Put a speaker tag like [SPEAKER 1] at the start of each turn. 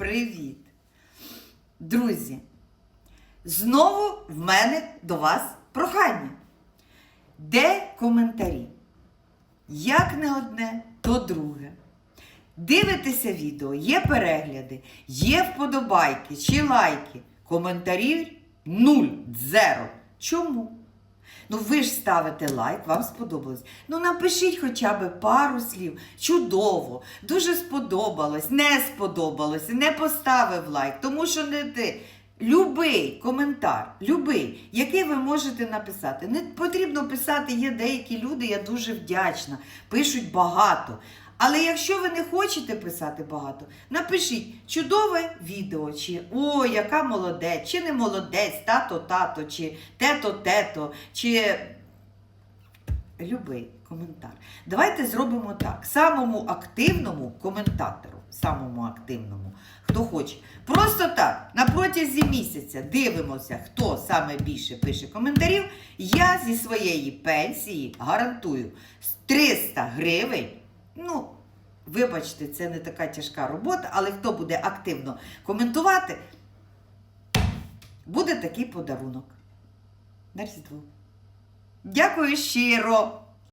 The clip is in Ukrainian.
[SPEAKER 1] Привіт! Друзі! Знову в мене до вас прохання. Де коментарі? Як не одне, то друге. Дивитеся відео, є перегляди, є вподобайки чи лайки. Коментарів нуль, дзеро. Чому? Ну ви ж ставите лайк, вам сподобалось. Ну напишіть хоча б пару слів. Чудово, дуже сподобалось, не сподобалось, не поставив лайк, тому що не ти. Любий коментар, любий, який ви можете написати. Не потрібно писати, є деякі люди, я дуже вдячна, пишуть багато. Але якщо ви не хочете писати багато, напишіть чудове відео, чи о, яка молодець, чи не молодець, тато, тато, чи тето, тето, чи любий коментар. Давайте зробимо так. Самому активному коментатору, самому активному, хто хоче. Просто так, на протязі місяця дивимося, хто саме більше пише коментарів. Я зі своєї пенсії гарантую 300 гривень. Ну, вибачте, це не така тяжка робота, але хто буде активно коментувати, буде такий подарунок. На Різдво. Дякую щиро!